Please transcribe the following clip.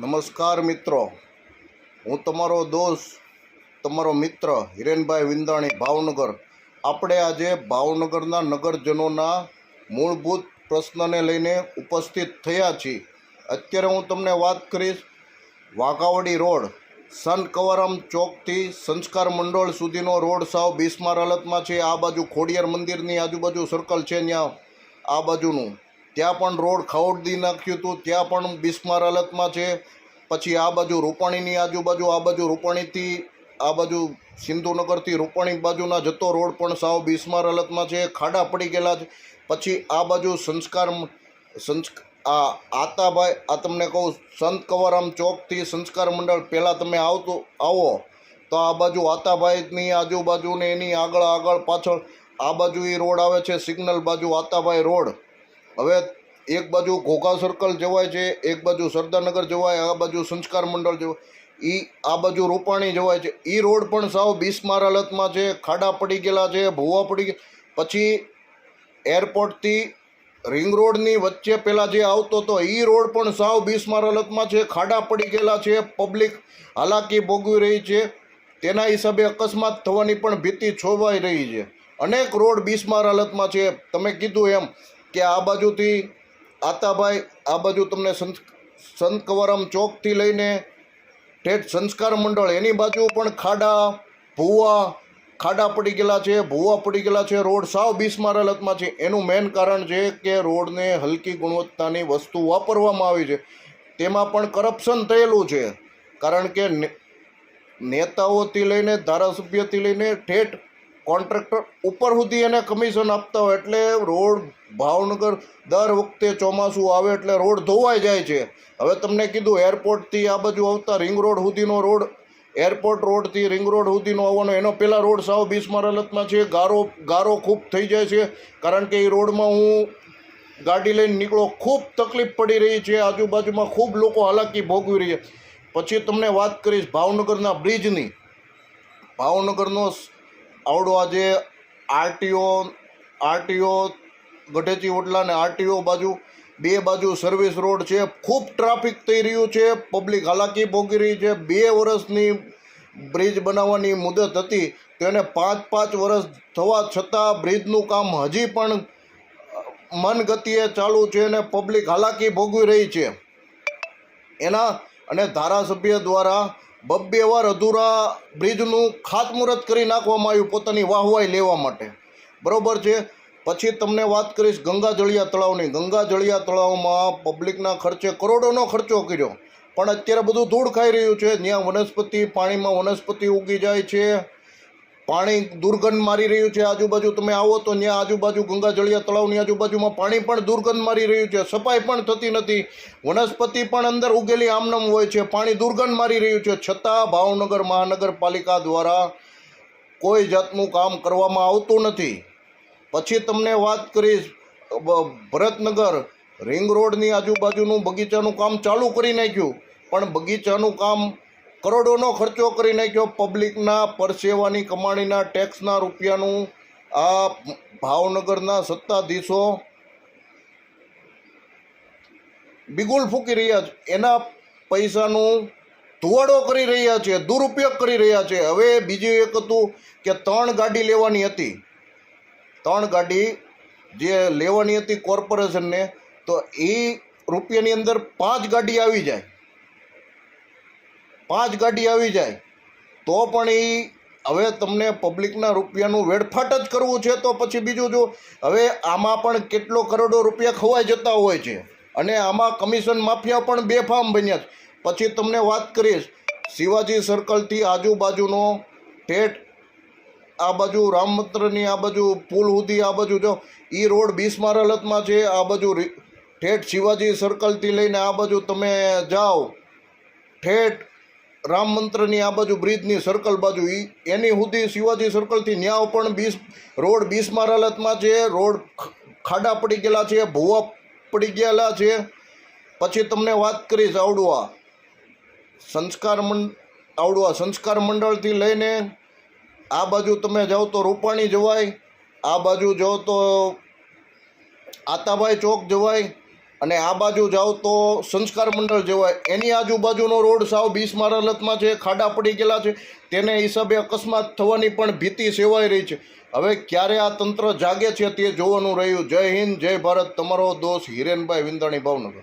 નમસ્કાર મિત્રો. હું તમારો દોસ્ત, તમારો મિત્ર હિરેનભાઈ વિંદાણી, ભાવનગર. આપણે આજે ભાવનગરના નગરજનોના મૂળભૂત પ્રશ્નને લઈને ઉપસ્થિત થયા છીએ. અત્યારે હું તમને વાત કરીશ વાઘાવડી રોડ. સંત કવરમ ચોકથી સંસ્કાર મંડળ સુધીનો રોડ સાવ બિસ્માર હાલતમાં છે. આ બાજુ ખોડિયાર મંદિરની આજુબાજુ સર્કલ છે ત્યાં આ બાજુનું. ત્યાં પણ રોડ ખવડી નાખ્યું હતું, ત્યાં પણ બિસ્માર હાલતમાં છે. પછી આ બાજુ રૂપાણીની આજુબાજુ, આ બાજુ રૂપાણીથી, આ બાજુ સિંધુનગરથી રૂપાણી બાજુના જતો રોડ પણ સાવ બિસ્માર હાલતમાં છે, ખાડા પડી ગયેલા છે. પછી આ બાજુ સંસ્કાર મ- સંસ્ક, આ આતાભાઈ, આ તમને કહું, સંત કંવરામ ચોકથી સંસ્કાર મંડળ પહેલાં તમે આવતો, આવો. તો આ બાજુ આતાભાઈની આજુબાજુ ને એની આગળ આગળ પાછળ આ બાજુ એ રોડ આવે છે, સિગ્નલ બાજુ આતાભાઈ રોડ. હવે એક બાજુ ઘોઘા સર્કલ જવાય છે, એક બાજુ સરદારનગર જવાય, આ બાજુ સંસ્કાર મંડળ જવાય. એ આ બાજુ રૂપાણી જવાય છે. એ રોડ પણ સાવ બિસ્માર હાલતમાં છે, ખાડા પડી ગયેલા છે, ભૂવા પડી ગયા. પછી એરપોર્ટથી રિંગ રોડની વચ્ચે પહેલાં જે આવતો હતો એ રોડ પણ સાવ બિસ્માર હાલતમાં છે, ખાડા પડી ગયેલા છે પબ્લિક હાલાકી ભોગવી રહી છે. તેના હિસાબે અકસ્માત થવાની પણ ભીતિ છોવાઈ રહી છે. અનેક રોડ બિસ્માર હાલતમાં છે. તમે કીધું એમ કે આ બાજુથી આતાભાઈ આ બાજુ તમને સંત કવરમ ચોકથી લઈને ઠેઠ સંસ્કાર મંડળ, એની બાજુ પણ ખાડા, ભૂવા, ખાડા પડી ગયેલા છે, ભૂવા પડી ગયેલા છે, રોડ સાવ બીસમાર હાલતમાં છે. એનું મેઇન કારણ છે કે રોડને હલકી ગુણવત્તાની વસ્તુ વાપરવામાં આવી છે. તેમાં પણ કરપ્શન થયેલું છે. કારણ કે નેતાઓથી લઈને ધારાસભ્યથી લઈને ઠેઠ કોન્ટ્રાક્ટર ઉપર સુધી એને કમિશન આપતા હોય એટલે રોડ ભાવનગર દર વખતે ચોમાસું આવે એટલે રોડ ધોવાઈ જાય છે. હવે તમને કીધું એરપોર્ટથી આ બાજુ આવતા રિંગ રોડ સુધીનો રોડ, એરપોર્ટ રોડથી રિંગ રોડ સુધીનો આવવાનો, એનો પહેલાં રોડ સાવ બીસમાં હાલતમાં છે, ગારો ગારો ખૂબ થઈ જાય છે, કારણ કે એ રોડમાં હું ગાડી લઈને નીકળો, ખૂબ તકલીફ પડી રહી છે, આજુબાજુમાં ખૂબ લોકો હાલાકી ભોગવી રહી છે. પછી તમને વાત કરીશ ભાવનગરના બ્રિજની. ભાવનગરનો આવડો આજે આરટીઓ આરટીઓ ગઢેચી ઓટલા ને આરટીઓ બાજુ, બે બાજુ સર્વિસ રોડ છે. ખૂબ ટ્રાફિક થઈ રહ્યું છે. પબ્લિક હાલાકી ભોગી રહી છે. બે વર્ષની બ્રિજ બનાવવાની મુદત હતી. તો એને પાંચ પાંચ વર્ષ થવા છતાં બ્રિજનું કામ હજી પણ મન ગતિએ ચાલુ છે અને પબ્લિક હાલાકી ભોગવી રહી છે. એના અને ધારાસભ્ય દ્વારા બબ્બે વાર અધૂરા બ્રિજનું ખાતમુહૂર્ત કરી નાખવામાં આવ્યું પોતાની વાહવાઈ લેવા માટે. બરાબર છે? પછી તમને વાત કરીશ ગંગાજળિયા તળાવની. ગંગા જળિયા તળાવમાં પબ્લિકના ખર્ચે કરોડોનો ખર્ચો કર્યો. પણ અત્યારે બધું ધૂળ ખાઈ રહ્યું છે. જ્યાં વનસ્પતિ પાણીમાં વનસ્પતિ ઉગી જાય છે. પાણી દુર્ગંધ મારી રહ્યું છે આજુબાજુ. તમે આવો તો ત્યાં આજુબાજુ ગંગાજળિયા તળાવની આજુબાજુમાં પાણી પણ દુર્ગંધ મારી રહ્યું છે. સફાઈ પણ થતી નથી. વનસ્પતિ પણ અંદર ઉગેલી આમનમ હોય છે. પાણી દુર્ગંધ મારી રહ્યું છે. છતાં ભાવનગર મહાનગરપાલિકા દ્વારા કોઈ જાતનું કામ કરવામાં આવતું નથી. પછી તમને વાત કરીશ ભરતનગર રિંગ રોડની આજુબાજુનું બગીચાનું કામ ચાલુ કરી નાખ્યું. પણ બગીચાનું કામ કરોડોનો ખર્ચો કરી નાખ્યો પબ્લિકના પરસેવાની કમાણીના ટેક્સના રૂપિયાનું. આ ભાવનગરના સત્તાધીશો બિગુલ ફૂંકી રહ્યા છે. એના પૈસાનું ધુવાડો કરી રહ્યા છે, દુરુપયોગ કરી રહ્યા છે. હવે બીજું એક હતું કે ત્રણ ગાડી લેવાની હતી. ત્રણ ગાડી જે લેવાની હતી કોર્પોરેશનને, તો એ રૂપિયાની અંદર પાંચ ગાડી આવી જાય. પાંચ ગાડી આવી જાય, તો પણ એ હવે તમને પબ્લિકના રૂપિયાનું વેડફાટ જ કરવું છે તો પછી બીજું જો, હવે આમાં પણ કેટલો કરોડો રૂપિયા ખવાઈ જતા હોય છે અને આમાં કમિશન માફિયા પણ બેફામ બન્યા છે. પછી તમને વાત કરીશ, શિવાજી સર્કલથી આજુબાજુનો ઠેઠ, આ બાજુ રામ મંત્રની આ બાજુ પુલ સુધી આ બાજુ જો એ રોડ બીસમાર હાલતમાં છે, આ બાજુ ઠેઠ શિવાજી સર્કલથી લઈને આ બાજુ તમે જાઓ, ઠેઠ રામ મંત્રની આ બાજુ બ્રિજની સર્કલ બાજુ એ એની સુધી શિવાજી સર્કલથી ન્યાવ પણ બીસ, રોડ બીસમાર હાલતમાં છે, રોડ ખાડા પડી ગયેલા છે, ભૂવા પડી ગયેલા છે. પછી તમને વાત કરીશ આવડુઆ સંસ્કાર મંડ આવડુઆ સંસ્કાર મંડળથી લઈને આ બાજુ તમે જાઓ તો રૂપાણી જવાય, આ બાજુ જાઓ તો આતાભાઈ ચોક જવાય અને આ બાજુ જાઓ તો સંસ્કાર મંડળ જેવાય, એની આજુબાજુનો રોડ સાવ બીસમાર હાલતમાં છે, ખાડા પડી ગયેલા છે, તેને હિસાબે અકસ્માત થવાની પણ ભીતિ સેવાઈ રહી છે. હવે ક્યારે આ તંત્ર જાગે છે તે જોવાનું રહ્યું. જય હિન્દ, જય ભારત. તમારો દોસ્ત હિરેનભાઈ વિંદાણી ભાવનગર.